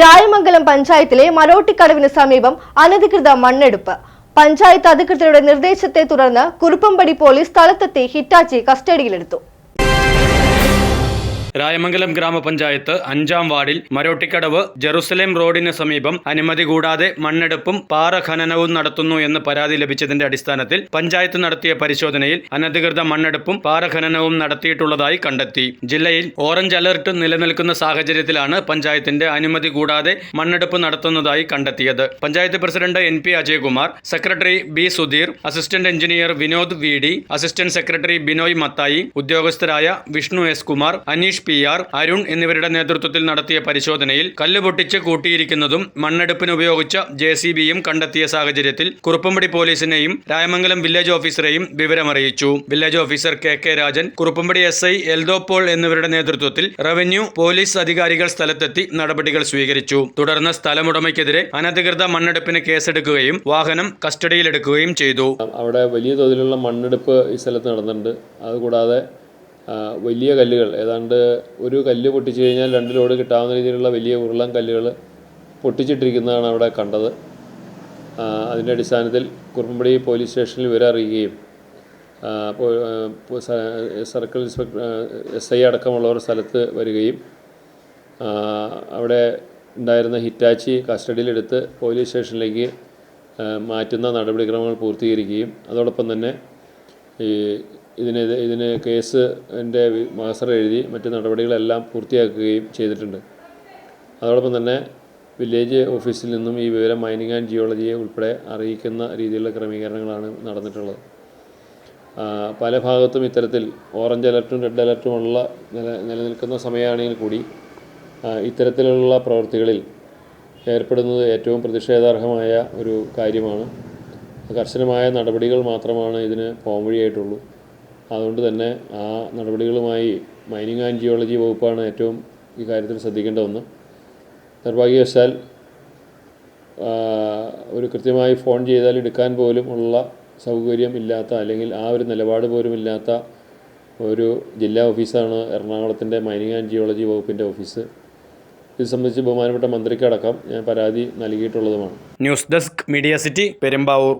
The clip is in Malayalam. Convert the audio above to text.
രായമംഗലം പഞ്ചായത്തിലെ മലോട്ടിക്കടവിന് സമീപം അനധികൃത മണ്ണെടുപ്പ്. പഞ്ചായത്ത് അധികൃതരുടെ നിർദ്ദേശത്തെ തുടർന്ന് കുറുപ്പമ്പടി പോലീസ് സ്ഥലത്തെത്തി ഹിറ്റാച്ചി കസ്റ്റഡിയിലെടുത്തു. രായമംഗലം ഗ്രാമപഞ്ചായത്ത് അഞ്ചാം വാർഡിൽ മരോട്ടിക്കടവ് ജെറുസലേം റോഡിന് സമീപം അനുമതി കൂടാതെ മണ്ണെടുപ്പും പാറ ഖനനവും നടത്തുന്നു എന്ന് പരാതി ലഭിച്ചതിന്റെ അടിസ്ഥാനത്തിൽ പഞ്ചായത്ത് നടത്തിയ പരിശോധനയിൽ അനധികൃത മണ്ണെടുപ്പും പാറ ഖനനവും നടത്തിയിട്ടുള്ളതായി കണ്ടെത്തി. ജില്ലയിൽ ഓറഞ്ച് അലർട്ട് നിലനിൽക്കുന്ന സാഹചര്യത്തിലാണ് പഞ്ചായത്തിന്റെ അനുമതി കൂടാതെ മണ്ണെടുപ്പ് നടത്തുന്നതായി കണ്ടെത്തിയത്. Panchayat president N P Ajayakumar secretary B Sudheer assistant engineer Vinod V D assistant secretary Binoy Mathai ഉദ്യോഗസ്ഥരായ Vishnu S Kumar Aneesh P R Arun എന്നിവരുടെ നേതൃത്വത്തിൽ നടത്തിയ പരിശോധനയിൽ കല്ല് പൊട്ടിച്ച് കൂട്ടിയിരിക്കുന്നതും മണ്ണെടുപ്പിന് ഉപയോഗിച്ച ജെ സി ബിയും കണ്ടെത്തിയ സാഹചര്യത്തിൽ കുറുപ്പമ്പടി പോലീസിനെയും രായമംഗലം വില്ലേജ് ഓഫീസറെയും വിവരമറിയിച്ചു. Village officer K K Rajan Kuruppampady S I Eldho Paul എന്നിവരുടെ നേതൃത്വത്തിൽ റവന്യൂ പോലീസ് അധികാരികൾ സ്ഥലത്തെത്തി നടപടികൾ സ്വീകരിച്ചു. തുടർന്ന് സ്ഥലമുടമയ്ക്കെതിരെ അനധികൃത മണ്ണെടുപ്പിന് കേസെടുക്കുകയും വാഹനം കസ്റ്റഡിയിലെടുക്കുകയും ചെയ്തു. അവിടെ വലിയ തോതിലുള്ള മണ്ണെടുപ്പ് ഈ സ്ഥലത്ത് നടന്നിട്ടുണ്ട്. അതുകൂടാതെ വലിയ കല്ലുകൾ. ഏതാണ്ട് ഒരു കല്ല് പൊട്ടിച്ചു കഴിഞ്ഞാൽ രണ്ട് ലോഡ് കിട്ടാവുന്ന രീതിയിലുള്ള വലിയ ഉരുളൻ കല്ലുകൾ പൊട്ടിച്ചിട്ടിരിക്കുന്നതാണ് അവിടെ കണ്ടത്. അതിന്റെ അടിസ്ഥാനത്തിൽ കുറുമ്പടി പോലീസ് സ്റ്റേഷനിൽ വിവരം അറിയുകയും സർക്കിൾ ഇൻസ്പെക്ടർ എസ് ഐ അടക്കമുള്ളവർ സ്ഥലത്ത് വരികയും അവിടെ ഉണ്ടായിരുന്ന ഹിറ്റാച്ചി കസ്റ്റഡിയിലെടുത്ത് പോലീസ് സ്റ്റേഷനിലേക്ക് മാറ്റുന്ന നടപടിക്രമങ്ങൾ പൂർത്തീകരിക്കുകയും അതോടൊപ്പം തന്നെ ഈ ഇതിന് ഇതിന് കേസ് എന്റെ മാസ്റ്റർ എഴുതി മറ്റ് നടപടികളെല്ലാം പൂർത്തിയാക്കുകയും ചെയ്തിട്ടുണ്ട്. അതോടൊപ്പം തന്നെ വില്ലേജ് ഓഫീസിൽ നിന്നും ഈ വിവരം മൈനിങ് ആൻഡ് ജിയോളജിയെ ഉൾപ്പെടെ അറിയിക്കുന്ന രീതിയിലുള്ള ക്രമീകരണങ്ങളാണ് നടന്നിട്ടുള്ളത്. പല ഭാഗത്തും ഇത്തരത്തിൽ ഓറഞ്ച് അലർട്ടും റെഡ് അലർട്ടുമുള്ള നില നിലനിൽക്കുന്ന സമയമാണെങ്കിൽ കൂടി ഇത്തരത്തിലുള്ള പ്രവൃത്തികളിൽ ഏർപ്പെടുന്നത് ഏറ്റവും പ്രതിഷേധാർഹമായ ഒരു കാര്യമാണ്. കർശനമായ നടപടികൾ മാത്രമാണ് ഇതിന് പോംവഴിയായിട്ടുള്ളൂ. അതുകൊണ്ട് തന്നെ ആ നടപടികളുമായി മൈനിങ് ആൻഡ് ജിയോളജി വകുപ്പാണ് ഏറ്റവും ഈ കാര്യത്തിൽ ശ്രദ്ധിക്കേണ്ട ഒന്ന്. നിർഭാഗ്യവശാൽ ഒരു കൃത്യമായി ഫോൺ ചെയ്താൽ എടുക്കാൻ പോലും ഉള്ള സൗകര്യം ഇല്ലാത്ത അല്ലെങ്കിൽ ആ ഒരു നിലപാട് പോലും ഇല്ലാത്ത ഒരു ജില്ലാ ഓഫീസാണ് എറണാകുളത്തിന്റെ മൈനിങ് ആൻഡ് ജിയോളജി വകുപ്പിന്റെ ഓഫീസ്. ഇത് സംബന്ധിച്ച് ബഹുമാനപ്പെട്ട മന്ത്രിക്കടക്കം ഞാൻ പരാതി നൽകിയിട്ടുള്ളതുമാണ്. News desk media city Perumbavoor.